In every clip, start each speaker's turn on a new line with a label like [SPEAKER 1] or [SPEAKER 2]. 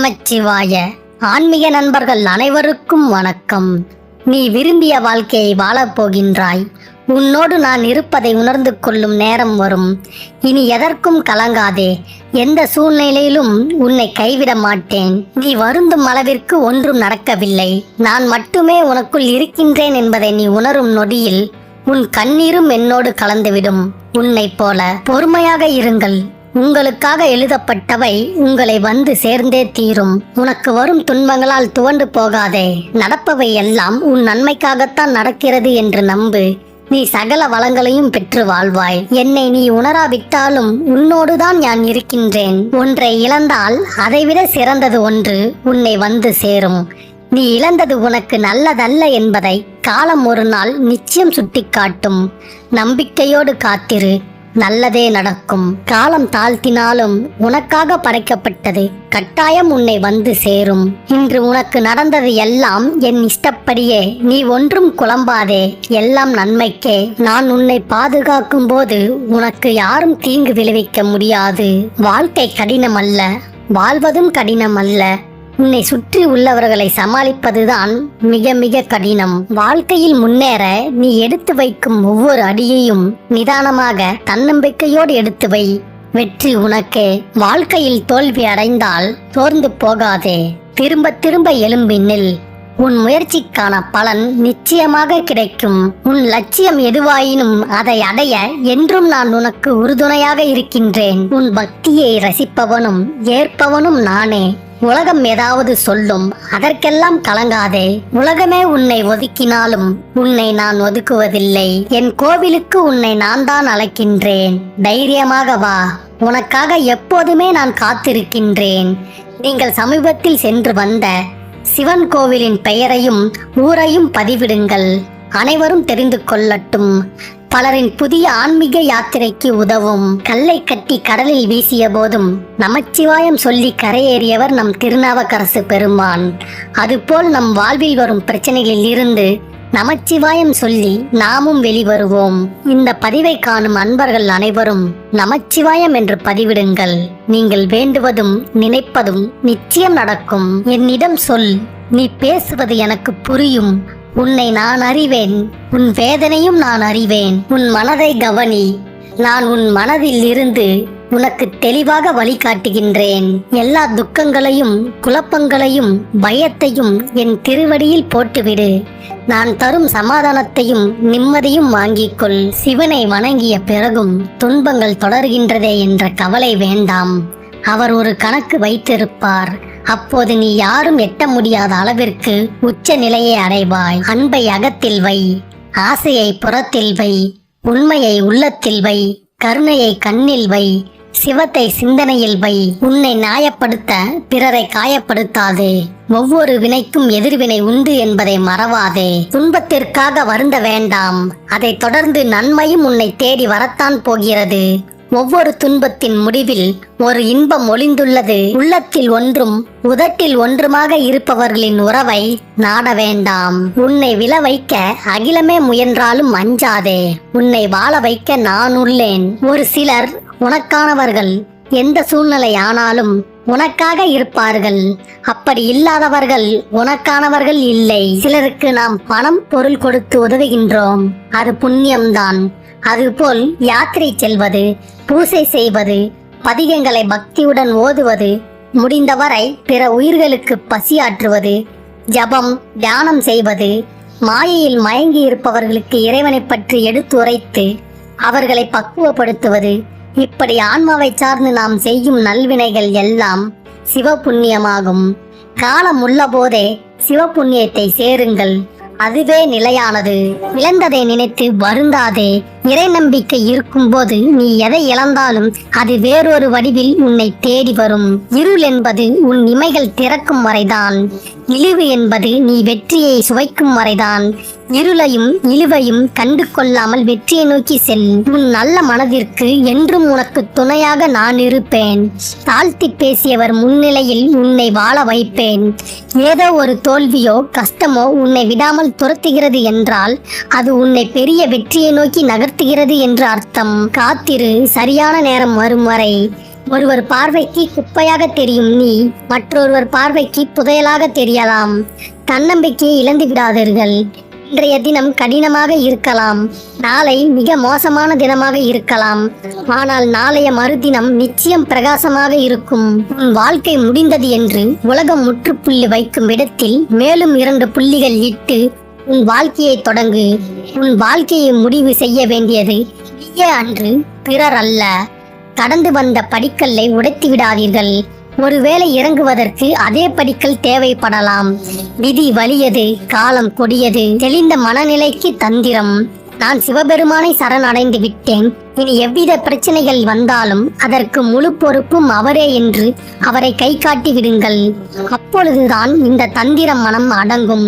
[SPEAKER 1] நமச்சிவாய ஆன்மீக நண்பர்கள் அனைவருக்கும் வணக்கம். நீ விரும்பிய வாழ்க்கையை வாழப் போகின்றாய். உன்னோடு நான் இருப்பதை உணர்ந்து கொள்ளும் நேரம் வரும். இனி எதற்கும் கலங்காதே. எந்த சூழ்நிலையிலும் உன்னை கைவிட மாட்டேன். நீ வருந்தும் அளவிற்கு ஒன்றும் நடக்கவில்லை. நான் மட்டுமே உனக்குள் இருக்கின்றேன் என்பதை நீ உணரும் நொடியில் உன் கண்ணீரும் என்னோடு கலந்துவிடும். உன்னைப் போல பொறுமையாக இருங்கள். உங்களுக்காக எழுதப்பட்டவை உங்களை வந்து சேர்ந்தே தீரும். உனக்கு வரும் துன்பங்களால் துவண்டு போகாதே. நடப்பவை எல்லாம் உன் நன்மைக்காகத்தான் நடக்கிறது என்று நம்பு. நீ சகல வளங்களையும் பெற்று வாழ்வாய். என்னை நீ உணராவிட்டாலும் உன்னோடுதான் நான் இருக்கின்றேன். ஒன்றை இழந்தால் அதைவிட சிறந்தது ஒன்று உன்னை வந்து சேரும். நீ இழந்தது உனக்கு நல்லதல்ல என்பதை காலம் ஒரு நாள் நிச்சயம் சுட்டிக்காட்டும். நம்பிக்கையோடு காத்திரு. நல்லதே நடக்கும். காலம் தாழ்த்தினாலும் உனக்காக படைக்கப்பட்டது கட்டாயம் உன்னை வந்து சேரும். இன்று உனக்கு நடந்தது எல்லாம் என் இஷ்டப்படியே. நீ ஒன்றும் குழம்பாதே. எல்லாம் நன்மைக்கே. நான் உன்னை பாதுகாக்கும் போது உனக்கு யாரும் தீங்கு விளைவிக்க முடியாது. வாழ்க்கை கடினம் அல்ல வாழ்வதும் கடினம் அல்ல உன்னை சுற்றி உள்ளவர்களை சமாளிப்பதுதான் மிக மிக கடினம். வாழ்க்கையில் முன்னேற நீ எடுத்து வைக்கும் ஒவ்வொரு அடியையும் நிதானமாக தன்னம்பிக்கையோடு எடுத்து வை. வெற்றி உனக்கே. வாழ்க்கையில் தோல்வி அடைந்தால் சோர்ந்து போகாதே. திரும்ப திரும்ப எழும்பி நில். உன் முயற்சிக்கான பலன் நிச்சயமாக கிடைக்கும். உன் லட்சியம் எதுவாயினும் அதை அடைய என்றும் நான் உனக்கு உறுதுணையாக இருக்கின்றேன். உன் பக்தியை ரசிப்பவனும் ஏற்பவனும் நானே. உலகம் ஏதாவது சொல்லும் அதற்கெல்லாம் கலங்காதே. உலகமே உன்னை ஒதுக்கினாலும் உன்னை நான் ஒதுக்குவதில்லை. என் கோவிலுக்கு உன்னை நான் தான் அழைக்கின்றேன். தைரியமாக வா. உனக்காக எப்போதுமே நான் காத்திருக்கின்றேன். நீங்கள் சமீபத்தில் சென்று வந்த சிவன் கோவிலின் பெயரையும் ஊரையும் பதிவிடுங்கள். அனைவரும் தெரிந்து கொள்ளட்டும். பலரின் புதிய ஆன்மீக யாத்திரைக்கு உதவும். கல்லை கட்டி கடலில் வீசிய போதும் நமச்சிவாயம் சொல்லி கரையேறியவர் நம் திருநாவுக்கரசு பெருமான். அதுபோல் நம் வாழ்வில் வரும் பிரச்சனைகளில் இருந்து நமச்சிவாயம் சொல்லி நாமும் வெளிவருவோம். இந்த பதிவை காணும் அன்பர்கள் அனைவரும் நமச்சிவாயம் என்று பதிவிடுங்கள். நீங்கள் வேண்டுவதும் நினைப்பதும் நிச்சயம் நடக்கும். என்னிடம் சொல் நீ பேசுவது எனக்கு புரியும். உன்னை நான் அறிவேன் உன் வேதனையும் நான் அறிவேன். உன் மனதை கவனி நான் உன் மனதில் இருந்து உனக்கு தெளிவாக வழிகாட்டுகின்றேன். எல்லா துக்கங்களையும் குழப்பங்களையும் பயத்தையும் என் திருவடியில் போட்டுவிடு. நான் தரும் சமாதானத்தையும் நிம்மதியும் வாங்கிக் கொள் சிவனை வணங்கிய பிறகும் துன்பங்கள் தொடர்கின்றதே என்ற கவலை வேண்டாம். அவர் ஒரு கணக்கு வைத்திருப்பார். அப்போது நீ யாரும் எட்ட முடியாத அளவிற்கு உச்ச நிலையை அடைவாய். அன்பை அகத்தில் வை. ஆசையை புறத்தில் வை. உண்மையை உள்ளத்தில் வை. கருணையை கண்ணில் வை. சிவத்தை சிந்தனையில் வை. உன்னை நியாயப்படுத்த பிறரை காயப்படுத்தாதே. ஒவ்வொரு வினைக்கும் எதிர்வினை உண்டு என்பதை மறவாதே. துன்பத்திற்காக வருந்த வேண்டாம். அதைத் தொடர்ந்து நன்மையும் உன்னை தேடி வரத்தான் போகிறது. ஒவ்வொரு துன்பத்தின் முடிவில் ஒரு இன்பம் ஒளிந்துள்ளது. உள்ளத்தில் ஒன்றும் உதட்டில் ஒன்றுமாக இருப்பவர்களின் உறவை நாட வேண்டாம். உன்னை விழ வைக்க அகிலமே முயன்றாலும் அஞ்சாதே. உன்னை வாழ வைக்க நான் உள்ளேன். ஒரு சிலர் உனக்கானவர்கள் எந்த சூழ்நிலை ஆனாலும் உனக்காக இருப்பார்கள். அப்படி இல்லாதவர்கள் உனக்கானவர்கள் இல்லை. சிலருக்கு நாம் பணம் பொருள் கொடுத்து உதவுகின்றோம். அது புண்ணியம்தான். அதுபோல் யாத்திரை செல்வது பூசை செய்வது பதிகங்களை பக்தியுடன் ஓதுவது முடிந்தவரை பிற உயிர்களுக்கு பசியாற்றுவது ஜபம் தியானம் செய்வது மாயையில் மயங்கி இருப்பவர்களுக்கு இறைவனை பற்றி எடுத்துரைத்து அவர்களை பக்குவப்படுத்துவது இப்படி ஆன்மாவை சார்ந்து நாம் செய்யும் நல்வினைகள் எல்லாம் சிவ புண்ணியமாகும் காலம் உள்ள போதே சிவ புண்ணியத்தை சேருங்கள். அதுவே நிலையானது. இழந்ததை நினைத்து வருந்தாதே. இறை நம்பிக்கை இருக்கும்போது நீ எதை இழந்தாலும் அது வேறொரு வடிவில் உன்னை தேடி வரும். இருள் என்பது உன் இமைகள் திறக்கும் வரைதான். இழிவு என்பது நீ வெற்றியை சுவைக்கும் வரைதான். இருளையும் இழிவையும் கண்டு கொள்ளாமல் வெற்றியை நோக்கி செல். உன் நல்ல மனதிற்கு என்றும் உனக்கு துணையாக நான் இருப்பேன். தாழ்த்தி பேசியவர் முன்னிலையில் உன்னை வாழ வைப்பேன். ஏதோ ஒரு தோல்வியோ கஷ்டமோ உன்னை விடாமல் துரத்துகிறது என்றால் அது உன்னை பெரிய வெற்றியை நோக்கி உணர்த்துகிறது என்று அர்த்தம். காத்திரு சரியான நேரம் வரும் வரை ஒருவர் பார்வைக்கு குப்பையாக தெரியும் நீ மற்றொருவர் பார்வைக்கு புதையலாக தெரியலாம். தன்னம்பிக்கையை இழந்து விடாதீர்கள். இன்றைய தினம் கடினமாக இருக்கலாம். நாளை மிக மோசமான தினமாக இருக்கலாம். ஆனால் நாளைய மறுதினம் நிச்சயம் பிரகாசமாக இருக்கும். உன் வாழ்க்கை முடிந்தது என்று உலகம் முற்றுப்புள்ளி வைக்கும் இடத்தில் மேலும் இரண்டு புள்ளிகள் இட்டு உன் வாழ்க்கையை தொடங்கு. உன் வாழ்க்கையை முடிவு செய்ய வேண்டியது நீயே அன்று பிறர் அல்ல. கடந்து வந்த படிக்கல்லை உடைத்து விடாதீர்கள். ஒருவேளை இறங்குவதற்கு அதே படிக்கல் தேவைப்படலாம். விதி வலியது காலம் கொடியது தெளிந்த மனநிலைக்கு தந்திரம். நான் சிவபெருமானை சரணடைந்து விட்டேன். இனி எவ்வித பிரச்சனைகள் வந்தாலும் அதற்கு முழு பொறுப்பும் அவரே என்று அவரை கை காட்டி விடுங்கள். அப்பொழுதுதான் இந்த தந்திரம் மனம் அடங்கும்.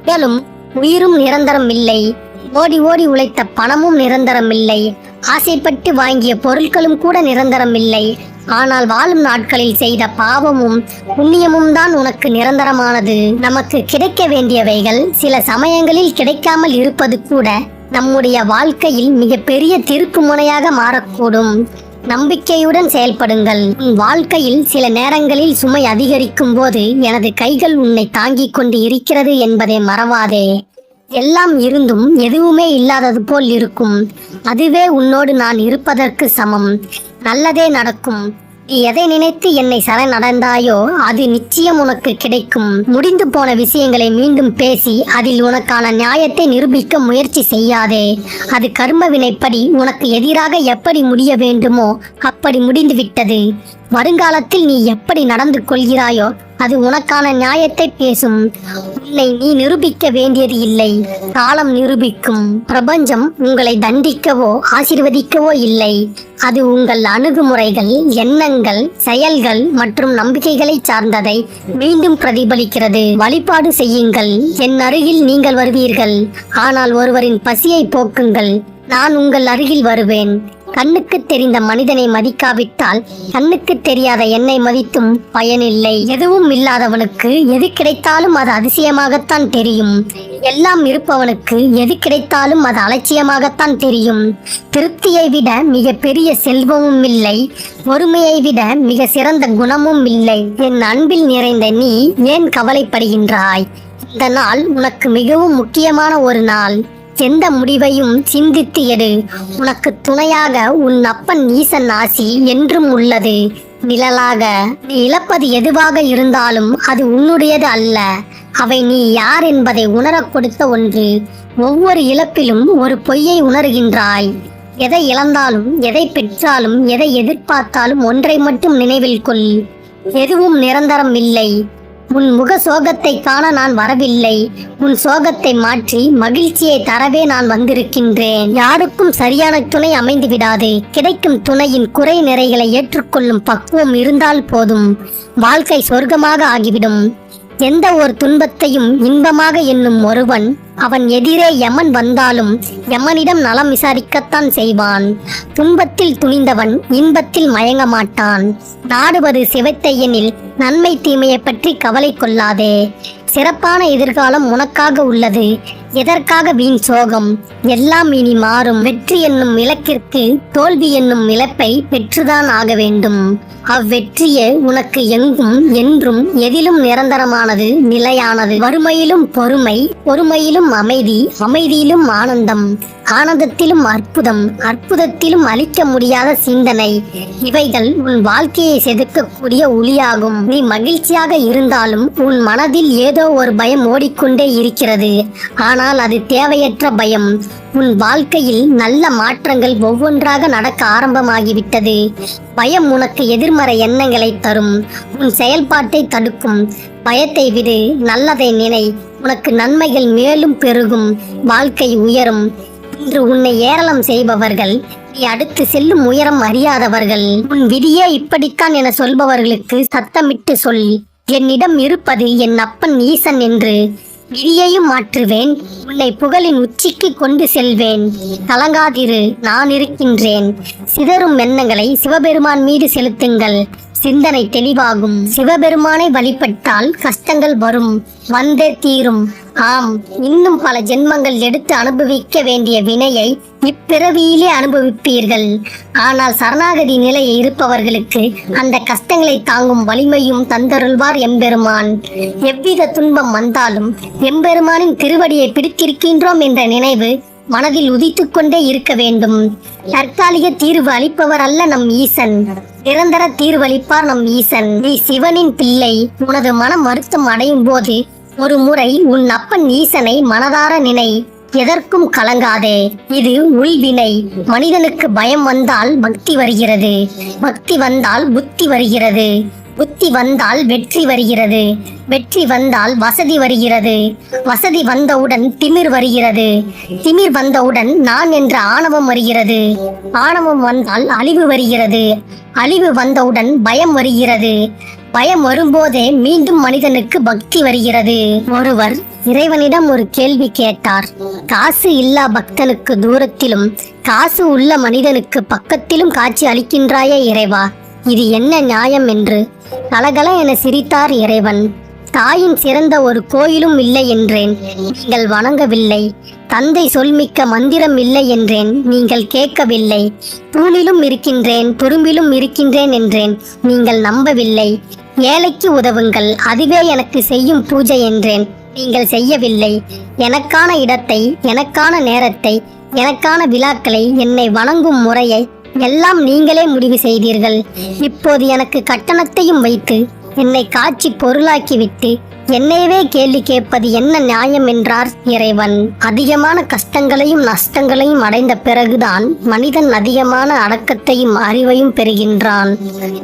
[SPEAKER 1] உடலும் உயிரும் நிரந்தரம் இல்லை ஓடி ஓடி உழைத்த பணமும் நிரந்தரம் இல்லை ஆசைப்பட்டு வாங்கிய பொருட்களும் கூட நிரந்தரம் இல்லை ஆனால் வாழும் நாட்களில் செய்த பாவமும் புண்ணியமும் தான் உனக்கு நிரந்தரமானது. நமக்கு கிடைக்க வேண்டியவைகள் சில சமயங்களில் கிடைக்காமல் இருப்பது கூட நம்முடைய வாழ்க்கையில் மிகப்பெரிய திருப்பு முனையாக மாறக்கூடும். நம்பிக்கையுடன் செயல்படுங்கள். உன் வாழ்க்கையில் சில நேரங்களில் சுமை அதிகரிக்கும் போது எனது கைகள் உன்னை தாங்கிக் கொண்டு இருக்கிறது என்பதை மறவாதே. எல்லாம் இருந்தும் எதுவுமே இல்லாதது போல் இருக்கும். அதுவே உன்னோடு நான் இருப்பதற்கு சமம். நல்லதே நடக்கும். எதை நினைத்து என்னை சரணடைந்தாயோ அது நிச்சயம் உனக்கு கிடைக்கும். முடிந்து போன விஷயங்களை மீண்டும் பேசி அதில் உனக்கான நியாயத்தை நிரூபிக்க முயற்சி செய்யாதே. அது கர்ம வினைப்படி உனக்கு எதிராக எப்படி முடிய வேண்டுமோ அப்படி முடிந்துவிட்டது. வருங்காலத்தில் நீ எப்படி நடந்து கொள்கிறாயோ அது உனக்கான நியாயத்தை பேசும். உன்னை நீ நிரூபிக்க வேண்டியது இல்லை. காலம் நிரூபிக்கும். பிரபஞ்சம் உங்களை தண்டிக்கவோ ஆசீர்வதிக்கவோ இல்லை. அது உங்கள் அணுகுமுறைகள் எண்ணங்கள் செயல்கள் மற்றும் நம்பிக்கைகளை சார்ந்ததை மீண்டும் பிரதிபலிக்கிறது. வழிபாடு செய்யுங்கள். என் அருகில் நீங்கள் வருவீர்கள். ஆனால் ஒருவரின் பசியை போக்குங்கள். நான் உங்கள் அருகில் வருவேன். கண்ணுக்கு தெரிந்த மனிதனை மதிக்காவிட்டால் கண்ணுக்கு தெரியாத என்னை மதித்தும் பயனில்லை. எதுவும் இல்லாதவனுக்கு எது கிடைத்தாலும் அது அதிசயமாகத்தான் தெரியும். எல்லாம் இருப்பவனுக்கு எது கிடைத்தாலும் அது அலட்சியமாகத்தான் தெரியும். திருப்தியை விட மிக பெரிய செல்வமும் இல்லை. பொறுமையை விட மிக சிறந்த குணமும் இல்லை. என் அன்பில் நிறைந்த நீ ஏன் கவலைப்படுகின்றாய்? இந்த நாள் உனக்கு மிகவும் முக்கியமான ஒரு நாள். எந்த முடிவையும் சிந்தித்து எடு. உனக்கு துணையாக உன் அப்பன் ஈசன் ஆசி என்றும் உள்ளது. நிழலாக நீ இழப்பது எதுவாக இருந்தாலும் அது உன்னுடையது அல்ல. அவை நீ யார் என்பதை உணரக் கொடுத்த ஒன்று. ஒவ்வொரு இழப்பிலும் ஒரு பொய்யை உணர்கின்றாய். எதை இழந்தாலும் எதை பெற்றாலும் எதை எதிர்பார்த்தாலும் ஒன்றை மட்டும் நினைவில் கொள். எதுவும் நிரந்தரம் இல்லை. உன் முக சோகத்தை காண நான் வரவில்லை. உன் சோகத்தை மாற்றி மகிழ்ச்சியை தரவே நான் வந்திருக்கின்றேன். யாருக்கும் சரியான துணை அமைந்து விடாது. கிடைக்கும் துணையின் குறை நிறைகளை ஏற்றுக்கொள்ளும் பக்குவம் இருந்தால் போதும். வாழ்க்கை சொர்க்கமாக ஆகிவிடும். எந்த ஒரு துன்பத்தையும் இன்பமாக எண்ணும் ஒருவன் அவன் எதிரே யமன் வந்தாலும் யமனிடம் நலம் விசாரிக்கத்தான் செய்வான். துன்பத்தில் துணிந்தவன் இன்பத்தில் மயங்க மாட்டான். நாடுவது சிவத்தையனில் நன்மை தீமையை பற்றி கவலை கொள்ளாதே. சிறப்பான எதிர்காலம் உனக்காக உள்ளது. எதற்காக வீண் சோகம்? எல்லாம் இனி மாறும். வெற்றி என்னும் இலக்கிற்கு தோல்வி என்னும் இழப்பை பெற்றுதான் ஆக வேண்டும். அவ்வெற்றியே உனக்கு எங்கும் என்றும் எதிலும் நிரந்தரமானது நிலையானது. வறுமையிலும் பொறுமை பொறுமையிலும் அமைதி அமைதியிலும் ஆனந்தம். ஆனந்தத்திலும் அற்புதம் அற்புதத்திலும் அழிக்க முடியாத சிந்தனை. இவைகள் உன் வாழ்க்கையை செதுக்கக்கூடிய ஒளியாகும். நீ மகிழ்ச்சியாக இருந்தாலும் உன் மனதில் ஏதோ ஒரு பயம் ஓடிக்கொண்டே இருக்கிறது. ஆனால் ஆனால் அது தேவையற்ற பயம். உன் வாழ்க்கையில் நல்ல மாற்றங்கள் ஒவ்வொன்றாக நடக்க ஆரம்பமாகிவிட்டது. பயம் உனக்கு எதிர்மறை எண்ணங்களை தரும். உன் செயல்பாட்டை தடுக்கும். பயத்தை விடு நல்லதை நினை. உனக்கு நன்மைகள் மேலும் பெருகும். வாழ்க்கை உயரும். இன்று உன்னை ஏளனம் செய்பவர்கள் நீ அடுத்து செல்லும் உயரம் அறியாதவர்கள். உன் விதியே இப்படித்தான் என சொல்பவர்களுக்கு சத்தமிட்டு சொல். என்னிடம் இருப்பது என் அப்பன் ஈசன் என்று. விதியையும் மாற்றுவேன். உன்னை புகழின் உச்சிக்கு கொண்டு செல்வேன். கலங்காதிரு நான் இருக்கின்றேன். சிதறும் எண்ணங்களை சிவபெருமான் மீது செலுத்துங்கள். சிந்தனை தெளிவாகும். சிவபெருமானை வழிபட்டால் கஷ்டங்கள் வரும் வந்தே தீரும். ஆம் இன்னும் பல ஜென்மங்கள் எடுத்து அனுபவிக்க வேண்டிய வினையை இப்பிறவியிலே அனுபவிப்பீர்கள். ஆனால் சரணாகதி நிலையை இருப்பவர்களுக்கு அந்த கஷ்டங்களை தாங்கும் வலிமையும் தந்தருள்வார் எம்பெருமான். எவ்வித துன்பம் வந்தாலும் எம்பெருமானின் திருவடியை பிடித்திருக்கின்றோம் என்ற நினைவு மனதில் உதித்துக்கொண்டே இருக்க வேண்டும். தற்காலிக தீர்வு அளிப்பவர் அல்ல நம் ஈசன். நிரந்தர தீர்வளிப்பார் நம் ஈசன். நீ சிவனின் பிள்ளை. உனது மனம் வருத்தம் அடையும் போது ஒரு முறை உன் அப்பன் ஈசனை மனதார நினை. எதற்கும் கலங்காதே. இது உள்வினை மனிதனுக்கு பயம் வந்தால் பக்தி வருகிறது. பக்தி வந்தால் புத்தி வருகிறது. புத்தி வந்தால் வெற்றி வருகிறது. வெற்றி வந்தால் வசதி வருகிறது. வசதி வந்தவுடன் திமிர் வருகிறது. திமிர் வந்தவுடன் நான் என்ற ஆணவம் வருகிறது. ஆணவம் வந்தால் அழிவு வருகிறது. அழிவு வந்தவுடன் பயம் வருகிறது. பயம் வரும்போதே மீண்டும் மனிதனுக்கு பக்தி வருகிறது. ஒருவர் இறைவனிடம் ஒரு கேள்வி கேட்டார். காசு இல்லா பக்தனுக்கு தூரத்திலும் காசு உள்ள மனிதனுக்கு பக்கத்திலும் காட்சி அளிக்கின்றாயே இறைவா? இது என்ன நியாயம் என்று கலகல என சிரித்தார் இறைவன். தாயின் சிறந்த ஒரு கோயிலும் இல்லை என்றேன். நீங்கள் வணங்கவில்லை. தந்தை சொல்மிக்க மந்திரம் இல்லை என்றேன். நீங்கள் கேட்கவில்லை. தூணிலும் இருக்கின்றேன் துரும்பிலும் இருக்கின்றேன் என்றேன். நீங்கள் நம்பவில்லை. ஏழைக்கு உதவுங்கள். அதுவே எனக்கு செய்யும் பூஜை என்றேன். நீங்கள் செய்யவில்லை. எனக்கான இடத்தை எனக்கான நேரத்தை எனக்கான விழாக்களை என்னை வணங்கும் முறையை எல்லாம் நீங்களே முடிவு செய்தீர்கள். இப்போது எனக்கு கட்டணத்தையும் வைத்து என்னை காட்சி பொருளாக்கிவிட்டு என்னையவே கேள்வி கேட்பது என்ன நியாயம் என்றார் இறைவன். அதிகமான கஷ்டங்களையும் நஷ்டங்களையும் அடைந்த பிறகுதான் மனிதன் அதிகமான அடக்கத்தையும் அறிவையும் பெறுகின்றான்.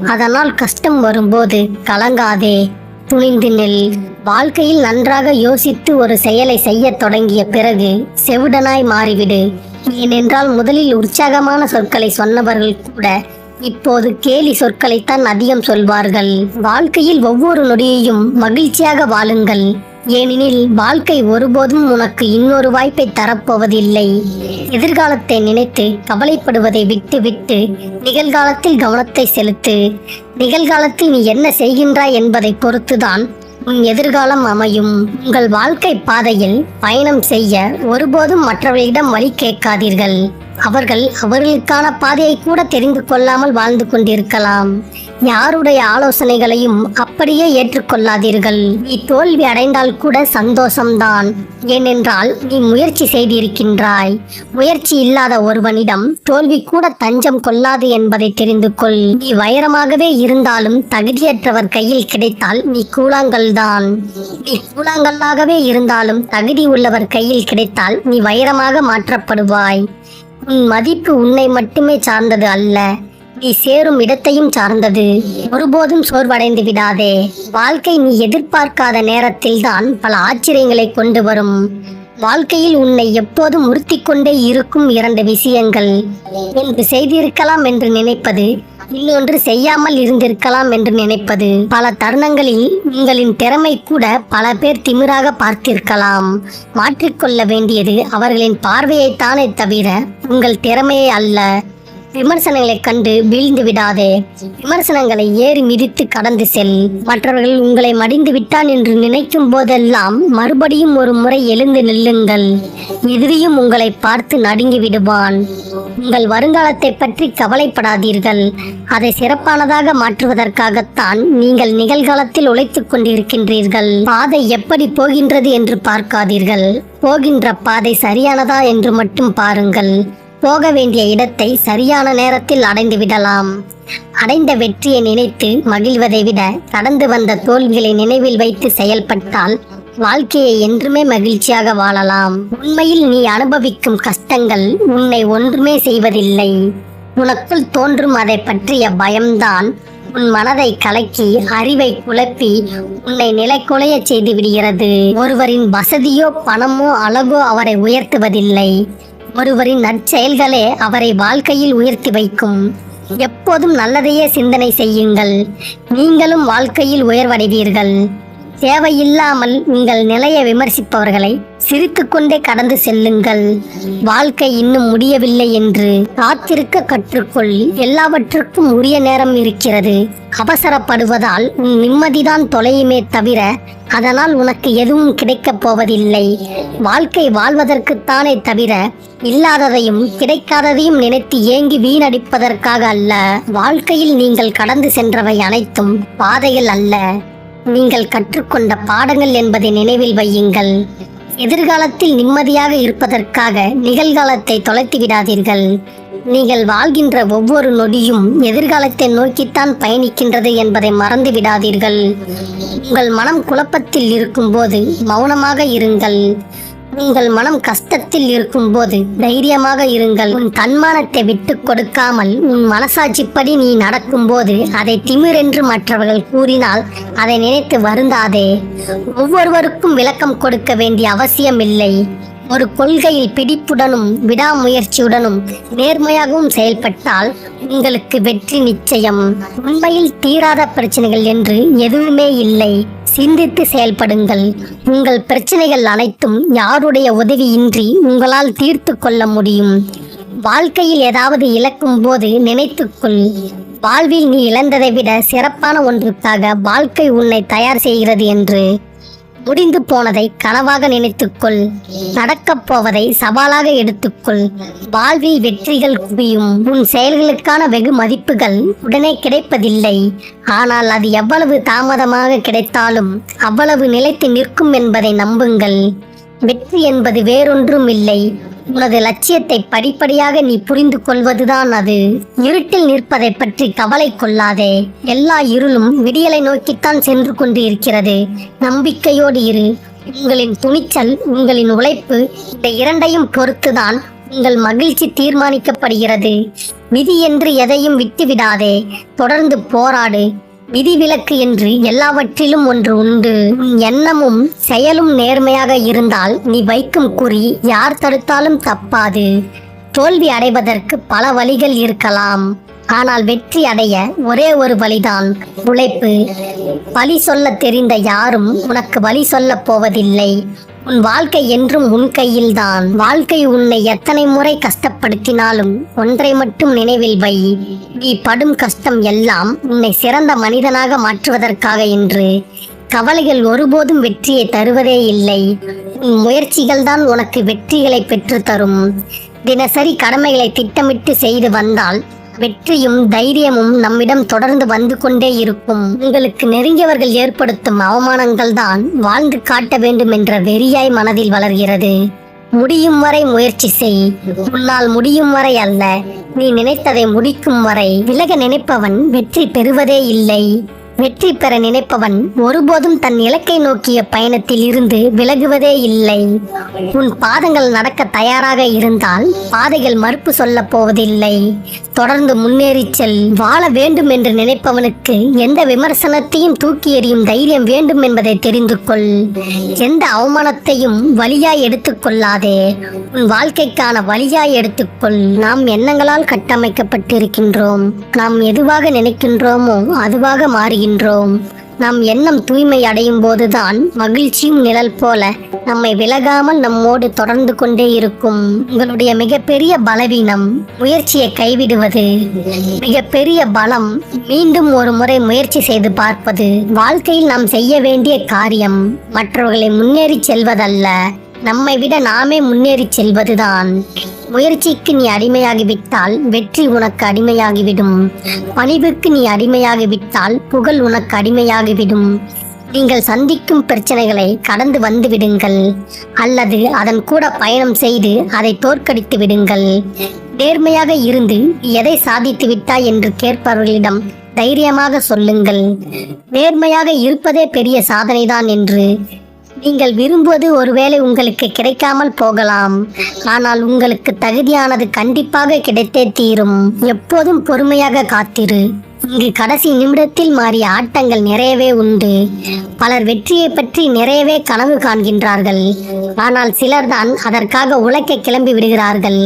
[SPEAKER 1] அதனால் கஷ்டம் வரும்போது கலங்காதே. துணிந்து நெல். வாழ்க்கையில் நன்றாக யோசித்து ஒரு செயலை செய்யத் தொடங்கிய பிறகு செவிடனாய் மாறிவிடு. ஏனென்றால் முதலில் உற்சாகமான சொற்களை சொன்னவர்கள் கூட இப்போது கேலி சொற்களைத்தான் அதிகம் சொல்வார்கள். வாழ்க்கையில் ஒவ்வொரு நொடியையும் மகிழ்ச்சியாக வாழுங்கள். ஏனெனில் வாழ்க்கை ஒருபோதும் உனக்கு இன்னொரு வாய்ப்பை தரப்போவதில்லை. எதிர்காலத்தை நினைத்து கவலைப்படுவதை விட்டு விட்டு நிகழ்காலத்தில் கவனத்தை செலுத்து. நிகழ்காலத்தில் நீ என்ன செய்கின்றாய் என்பதை பொறுத்துதான் உன் எதிர்காலம் அமையும். உங்கள் வாழ்க்கை பாதையில் பயணம் செய்ய ஒருபோதும் மற்றவர்களிடம் வழி கேட்காதீர்கள். அவர்கள் அவர்களுக்கான பாதையை கூட தெரிந்து கொள்ளாமல் வாழ்ந்து கொண்டிருக்கலாம். யாருடைய ஆலோசனைகளையும் அப்படியே ஏற்றுக்கொள்ளாதீர்கள். நீ தோல்வி அடைந்தால் கூட சந்தோஷம்தான். ஏனென்றால் நீ முயற்சி செய்திருக்கின்றாய். முயற்சி இல்லாத ஒருவனிடம் தோல்வி கூட தஞ்சம் கொள்ளாது என்பதை தெரிந்து கொள். நீ வைரமாகவே இருந்தாலும் தகுதியற்றவர் கையில் கிடைத்தால் நீ கூழாங்கல்தான். நீ கூழாங்கல்லாகவே இருந்தாலும் தகுதி உள்ளவர் கையில் கிடைத்தால் நீ வைரமாக மாற்றப்படுவாய். உன் மதிப்பு உன்னை மட்டுமே சார்ந்தது அல்ல. நீ சேரும் இடத்தையும் சார்ந்தது. ஒருபோதும் சோர்வடைந்து விடாதே. வாழ்க்கை நீ எதிர்பார்க்காத நேரத்தில் தான் பல ஆச்சரியங்களை கொண்டு வரும். வாழ்க்கையில் உன்னை எப்போதும் உறுத்தி கொண்டே இருக்கும் இரண்டு விஷயங்கள். என்று செய்திருக்கலாம் என்று நினைப்பது இன்னொன்று செய்யாமல் இருந்திருக்கலாம் என்று நினைப்பது. பல தருணங்களில் உங்களின் திறமை கூட பல பேர் திமிராக பார்த்திருக்கலாம். மாற்றிக்கொள்ள வேண்டியது அவர்களின் பார்வையைத்தானே தவிர உங்கள் திறமையை அல்ல. விமர்சனங்களைக் கண்டு வீழ்ந்து விடாதே. விமர்சனங்களை ஏறி மிதித்து கடந்து செல். மற்றவர்கள் உங்களை மடிந்து விட்டான் என்று நினைக்கும் போதெல்லாம் மறுபடியும் ஒரு முறை எழுந்து நில்லுங்கள். எதிரியும் உங்களை பார்த்து நடுங்கி விடுவான். உங்கள் வருங்காலத்தை பற்றி கவலைப்படாதீர்கள். அதை சிறப்பானதாக மாற்றுவதற்காகத்தான் நீங்கள் நிகழ்காலத்தில் உழைத்துக் கொண்டிருக்கின்றீர்கள். பாதை எப்படி போகின்றது என்று பார்க்காதீர்கள். போகின்ற பாதை சரியானதா என்று மட்டும் பாருங்கள். போக வேண்டிய இடத்தை சரியான நேரத்தில் அடைந்து விடலாம். அடைந்த வெற்றியை நினைத்து மகிழ்வதை விட கடந்து வந்த தோல்விகளை நினைவில் வைத்து செயல்பட்டால் வாழ்க்கையை என்றுமே மகிழ்ச்சியாக வாழலாம். உண்மையில் நீ அனுபவிக்கும் கஷ்டங்கள் உன்னை ஒன்றுமே செய்வதில்லை. உனக்குள் தோன்றும் அதை பற்றிய பயம்தான் உன் மனதை கலக்கி அறிவை குழப்பி உன்னை நிலைக்குலைய செய்து விடுகிறது. ஒருவரின் வசதியோ பணமோ அழகோ அவரை உயர்த்துவதில்லை. ஒருவரின் நற்செயல்களே அவரை வாழ்க்கையில் உயர்த்தி வைக்கும். எப்போதும் நல்லதையே சிந்தனை செய்யுங்கள். நீங்களும் வாழ்க்கையில் உயர்வடைவீர்கள். தேவையில்லாமல் உங்கள் நிலையை விமர்சிப்பவர்களை சிரித்துக்கொண்டே கடந்து செல்லுங்கள். வாழ்க்கை இன்னும் முடியவில்லை என்று காத்திருக்க கற்றுக்கொள். எல்லாவற்றுக்கும் உரிய நேரம் இருக்கிறது. அவசரப்படுவதால் உன் நிம்மதிதான் தொலையுமே தவிர அதனால் உனக்கு எதுவும் கிடைக்கப் போவதில்லை. வாழ்க்கை வாழ்வதற்குத்தானே தவிர இல்லாததையும் கிடைக்காததையும் நினைத்து ஏங்கி வீணடிப்பதற்காக அல்ல. வாழ்க்கையில் நீங்கள் கடந்து சென்றவை அனைத்தும் பாதைகள் அல்ல. நீங்கள் கற்றுக்கொண்ட பாடங்கள் என்பதை நினைவில் வையுங்கள். எதிர்காலத்தில் நிம்மதியாக இருப்பதற்காக நிகழ்காலத்தை தொலைத்து விடாதீர்கள். நீங்கள் வாழ்கின்ற ஒவ்வொரு நொடியும் எதிர்காலத்தை நோக்கித்தான் பயணிக்கின்றது என்பதை மறந்து விடாதீர்கள். உங்கள் மனம் குழப்பத்தில் இருக்கும்போது மௌனமாக இருங்கள். உங்கள் மனம் கஷ்டத்தில் இருக்கும்போது தைரியமாக இருங்கள். உன் தன்மானத்தை விட்டு கொடுக்காமல் உன் மனசாட்சிப்படி நீ நடக்கும்போது அதை திமிரென்று மற்றவர்கள் கூறினால் அதை நினைத்து வருந்தாதே. ஒவ்வொருவருக்கும் விளக்கம் கொடுக்க வேண்டிய அவசியம் இல்லை ஒரு கொள்கையில் பிடிப்புடனும் விடாமுயற்சியுடனும் நேர்மையாகவும் செயல்பட்டால் உங்களுக்கு வெற்றி நிச்சயம். உண்மையில் தீராத பிரச்சனைகள் என்று எதுவுமே இல்லை. சிந்தித்து செயல்படுங்கள். உங்கள் பிரச்சனைகள் அனைத்தும் யாருடைய உதவியின்றி உங்களால் தீர்த்து கொள்ள முடியும். வாழ்க்கையில் ஏதாவது இழக்கும் போது நினைத்துக்கொள். வாழ்வில் நீ இழந்ததை விட சிறப்பான ஒன்றுக்காக வாழ்க்கை உன்னை தயார் செய்கிறது என்று. முடிந்து போனதை கனவாக நினைத்துக்கொள். நடக்கப் போவதை சவாலாக எடுத்துக்கொள். வாழ்வில் வெற்றிகள் குவியும். உன் செயல்களுக்கான வெகு மதிப்புகள் உடனே கிடைப்பதில்லை. ஆனால் அது எவ்வளவு தாமதமாக கிடைத்தாலும் அவ்வளவு நிலைத்து நிற்கும் என்பதை நம்புங்கள். வெற்றி என்பது வேறொன்றும் இல்லை உனது லட்சியத்தை படிப்படியாக நீ புரிந்து கொள்வதுதான் அது. இருட்டில் நிற்பதை பற்றி கவலை கொள்ளாதே. எல்லா இருளும் விடியலை நோக்கித்தான் சென்று கொண்டு இருக்கிறது நம்பிக்கையோடு இரு. உங்களின் துணிச்சல் உங்களின் உழைப்பு இந்த இரண்டையும் பொறுத்துதான் உங்கள் மகிழ்ச்சி தீர்மானிக்கப்படுகிறது. விதி என்று எதையும் விட்டுவிடாதே. தொடர்ந்து போராடு. விதிவிலக்கு என்று எல்லாவற்றிலும் ஒன்று உண்டு. உன் எண்ணமும் செயலும் நேர்மையாக இருந்தால் நீ வைக்கும் குறி யார் தடுத்தாலும் தப்பாது. தோல்வி அடைவதற்கு பல வழிகள் இருக்கலாம். ஆனால் வெற்றி அடைய ஒரே ஒரு வழிதான் உழைப்பு. வழி சொல்ல தெரிந்த யாரும் உனக்கு வழி சொல்லப் போவதில்லை. உன் வாழ்க்கை என்றும் உன் கையில்தான். வாழ்க்கை உன்னை எத்தனை முறை கஷ்டப்படுத்தினாலும் ஒன்றை மட்டும் நினைவில் வை. நீ படும் கஷ்டம் எல்லாம் உன்னை சிறந்த மனிதனாக மாற்றுவதற்காக என்று கவலைகள் ஒருபோதும் வெற்றியை தருவதே இல்லை. உன் முயற்சிகள் தான் உனக்கு வெற்றிகளை பெற்று தரும் தினசரி கடமைகளை திட்டமிட்டு செய்து வந்தால் வெற்றியும் தைரியமும் நம்மிடம் தொடர்ந்து வந்து கொண்டே இருக்கும். உங்களுக்கு நெருங்கியவர்கள் ஏற்படுத்தும் அவமானங்கள் தான் வாழ்ந்து காட்ட வேண்டும் என்ற வெறியாய் மனதில் வளர்கிறது. முடியும் வரை முயற்சி செய். உன்னால் முடியும் வரை அல்ல. நீ நினைத்ததை முடிக்கும் வரை விலக நினைப்பவன் வெற்றி பெறுவதே இல்லை. வெற்றி பெற நினைப்பவன் ஒருபோதும் தன் இலக்கை நோக்கிய பயணத்தில் இருந்து விலகுவதே இல்லை. உன் பாதங்கள் நடக்க தயாராக இருந்தால் பாதைகள் மறுப்பு சொல்லப் போவதில்லை. தொடர்ந்து முன்னேறி செல். வாழ வேண்டும் என்று நினைப்பவனுக்கு எந்த விமர்சனத்தையும் தூக்கி எறியும் தைரியம் வேண்டும் என்பதை தெரிந்து கொள். எந்த அவமானத்தையும் வழியாய் எடுத்துக்கொள்ளாதே உன் வாழ்க்கைக்கான வழியாய் எடுத்துக்கொள் நாம் எண்ணங்களால் கட்டமைக்கப்பட்டிருக்கின்றோம். நாம் எதுவாக நினைக்கின்றோமோ அதுவாக மாறுகின்றோம். நம் எண்ணம் தூய்மை அடையும் போதுதான் மகிழ்ச்சியும் நிழல் போல நம்மை விலகாமல் நம்மோடு தொடர்ந்து கொண்டே இருக்கும். உங்களுடைய மிகப்பெரிய பலவீனம் முயற்சியை கைவிடுவது. மிகப்பெரிய பலம் மீண்டும் ஒரு முறை முயற்சி செய்து பார்ப்பது வாழ்க்கையில் நாம் செய்ய வேண்டிய காரியம். மற்றவர்களை முன்னேறி செல்வதல்ல. நம்மை விட நாமே முன்னேறி செல்வதுதான். முயற்சிக்கு நீ அடிமையாகிவிட்டால் வெற்றி உனக்கு அடிமையாகிவிடும் பணிவுக்கு நீ அடிமையாகிவிட்டால் புகழ் உனக்கு அடிமையாகிவிடும் நீங்கள் சந்திக்கும் பிரச்சனைகளை கடந்து வந்து விடுங்கள். அல்லது அதன் கூட பயணம் செய்து அதை தோற்கடித்து விடுங்கள். நேர்மையாக இருந்து எதை சாதித்து விட்டாய் என்று கேட்பவர்களிடம் தைரியமாக சொல்லுங்கள். நேர்மையாக இருப்பதே பெரிய சாதனைதான் என்று நீங்கள் விரும்புவது ஒருவேளை உங்களுக்கு கிடைக்காமல் போகலாம். ஆனால் உங்களுக்கு தகுதியானது கண்டிப்பாக கிடைத்தே தீரும். எப்போதும் பொறுமையாக காத்திரு. இங்கு கடைசி நிமிடத்தில் மாறிய ஆட்டங்கள் நிறையவே உண்டு. பலர் வெற்றியை பற்றி நிறையவே கனவு காண்கின்றார்கள். ஆனால் சிலர்தான் அதற்காக உழைக்க கிளம்பி விடுகிறார்கள்.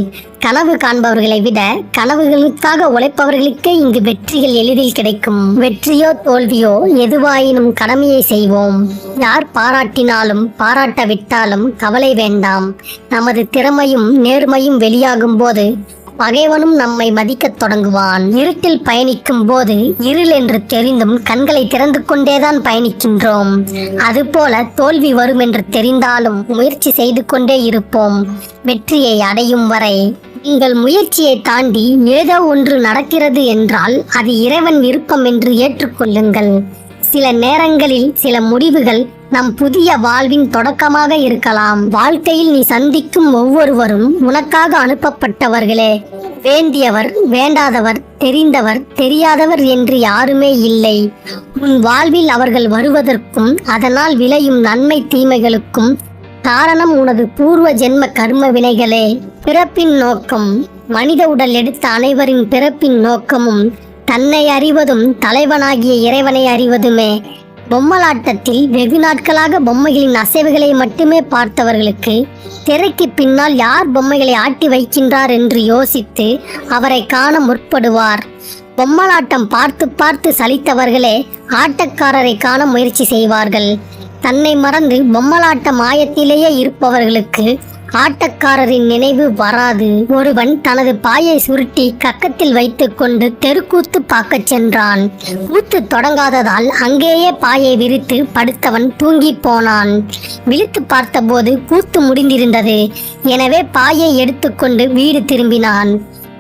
[SPEAKER 1] கனவு காண்பவர்களை விட கனவுகளுக்காக உழைப்பவர்களுக்கே இங்கு வெற்றிகள் எளிதில் கிடைக்கும். வெற்றியோ தோல்வியோ எதுவாயினும் கடமையை செய்வோம். யார் பாராட்டினாலும் பாராட்டவிட்டாலும் கவலை வேண்டாம். நமது திறமையும் நேர்மையும் வெளியாகும் போது பகைவனும் நம்மை மதிக்கத் தொடங்குவான். இருட்டில் பயணிக்கும் போது இருள் என்று தெரிந்தும் கண்களை திறந்து கொண்டேதான் பயணிக்கின்றோம். அதுபோல தோல்வி வரும் என்று தெரிந்தாலும் முயற்சி செய்து கொண்டே இருப்போம். வெற்றியை அடையும் வரை உங்கள் முயற்சியை தாண்டி ஏதோ ஒன்று நடக்கிறது என்றால் அது இறைவன் விருப்பம் என்று ஏற்றுக்கொள்ளுங்கள். சில நேரங்களில் சில முடிவுகள் நம் புதிய வாழ்வின் தொடக்கமாக இருக்கலாம். வாழ்க்கையில் நீ சந்திக்கும் ஒவ்வொருவரும் உனக்காக அனுப்பப்பட்டவர்களே. வேண்டியவர் வேண்டாதவர் தெரிந்தவர் தெரியாதவர் என்று யாருமே இல்லை. உன் வாழ்வில் அவர்கள் வருவதற்கும் அதனால் விளையும் நன்மை தீமைகளுக்கும் காரணம் உனது பூர்வ ஜென்ம கர்ம வினைகளே. பிறப்பின் நோக்கம் மனித உடல் எடுத்த அனைவரின் பிறப்பின் நோக்கமும் தன்னை அறிவதும் தலைவனாகிய இறைவனை அறிவதுமே. பொம்மலாட்டத்தில் வெகு நாட்களாக பொம்மைகளின் அசைவுகளை மட்டுமே பார்த்தவர்களுக்கு திரைக்கு பின்னால் யார் பொம்மைகளை ஆட்டி வைக்கின்றார் என்று யோசித்து அவரை காண முற்படுவார். பொம்மலாட்டம் பார்த்து பார்த்து சலித்தவர்களே ஆட்டக்காரரை காண முயற்சி செய்வார்கள். தன்னை மறந்து பொம்மலாட்ட மாயத்திலேயே இருப்பவர்களுக்கு ஆட்டக்காரரின் நினைவு வராது. ஒருவன் தனது பாயை சுருட்டி கக்கத்தில் வைத்துக்கொண்டு தெருக்கூத்து பார்க்கச் சென்றான். கூத்து தொடங்காததால் அங்கேயே பாயை விரித்து படுத்தவன் தூங்கி போனான். விழித்து பார்த்தபோது கூத்து முடிந்திருந்தது. எனவே பாயை எடுத்துக்கொண்டு வீடு திரும்பினான்.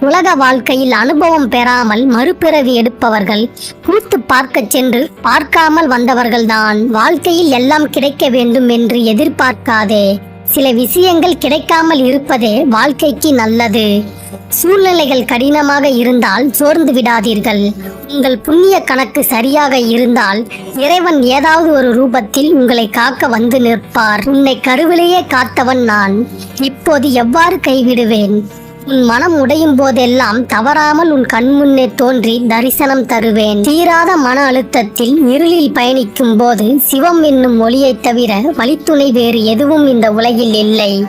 [SPEAKER 1] உலக வாழ்க்கையில் அனுபவம் பெறாமல் மறுபிறவி எடுப்பவர்கள் கூத்து பார்க்கச் சென்று பார்க்காமல் வந்தவர்கள்தான். வாழ்க்கையில் எல்லாம் கிடைக்க வேண்டும் என்று எதிர்பார்க்காதே. சில விஷயங்கள் கிடைக்காமல் இருப்பதே வாழ்க்கைக்கு நல்லது. சூழ்நிலைகள் கடினமாக இருந்தால் சோர்ந்து விடாதீர்கள். உங்கள் புண்ணிய கணக்கு சரியாக இருந்தால் இறைவன் ஏதாவது ஒரு ரூபத்தில் உங்களை காக்க வந்து நிற்பார். உன்னை கருவிலேயே காத்தவன் நான். இப்போது எவ்வாறு கைவிடுவேன்? உன் மனம் உடையும் போதெல்லாம் தவறாமல் உன் கண்முன்னே தோன்றி தரிசனம் தருவேன். தீராத மன அழுத்தத்தில் இருளில் பயணிக்கும் போது சிவம் என்னும் ஒளியைத் தவிர வழித்துணை வேறு எதுவும் இந்த உலகில் இல்லை.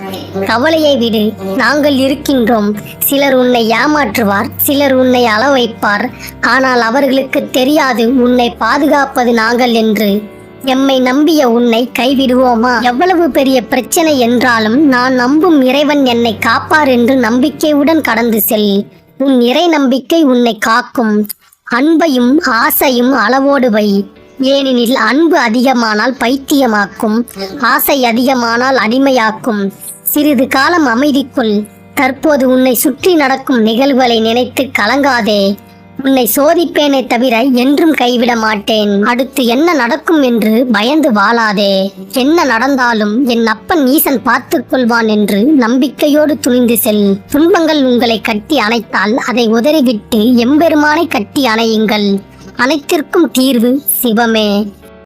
[SPEAKER 1] கவலையை விடு நாங்கள் இருக்கின்றோம். சிலர் உன்னை ஏமாற்றுவார் சிலர் உன்னை அள வைப்பார் ஆனால் அவர்களுக்கு தெரியாது உன்னை பாதுகாப்பது நாங்கள் என்று. எம்மை நம்பிய உன்னை கைவிடுவோமா? எவ்வளவு பெரிய பிரச்சனை என்றாலும் நான் நம்பும் இறைவன் என்னை காப்பார் என்று நம்பிக்கையுடன் கடந்து செல். உன் இறை நம்பிக்கை உன்னை காக்கும். அன்பையும் ஆசையும் அளவோடு வை. ஏனெனில் அன்பு அதிகமானால் பைத்தியமாக்கும். ஆசை அதிகமானால் அடிமையாக்கும். சிறிது காலம் அமைதிக்குள் தற்போது உன்னை சுற்றி நடக்கும் நிகழ்வுகளை நினைத்து கலங்காதே. உன்னை சோதிப்பேனே தவிர என்றும் கைவிட மாட்டேன். அடுத்து என்ன நடக்கும் என்று பயந்து வாழாதே. என்ன நடந்தாலும் என் அப்பன் ஈசன் பார்த்துக் கொள்வான் என்று நம்பிக்கையோடு துணிந்து செல். துன்பங்கள் உங்களை கட்டி அணைத்தால் அதை உதறிவிட்டு எம்பெருமானை கட்டி அணையுங்கள். அனைத்திற்கும் தீர்வு சிவமே.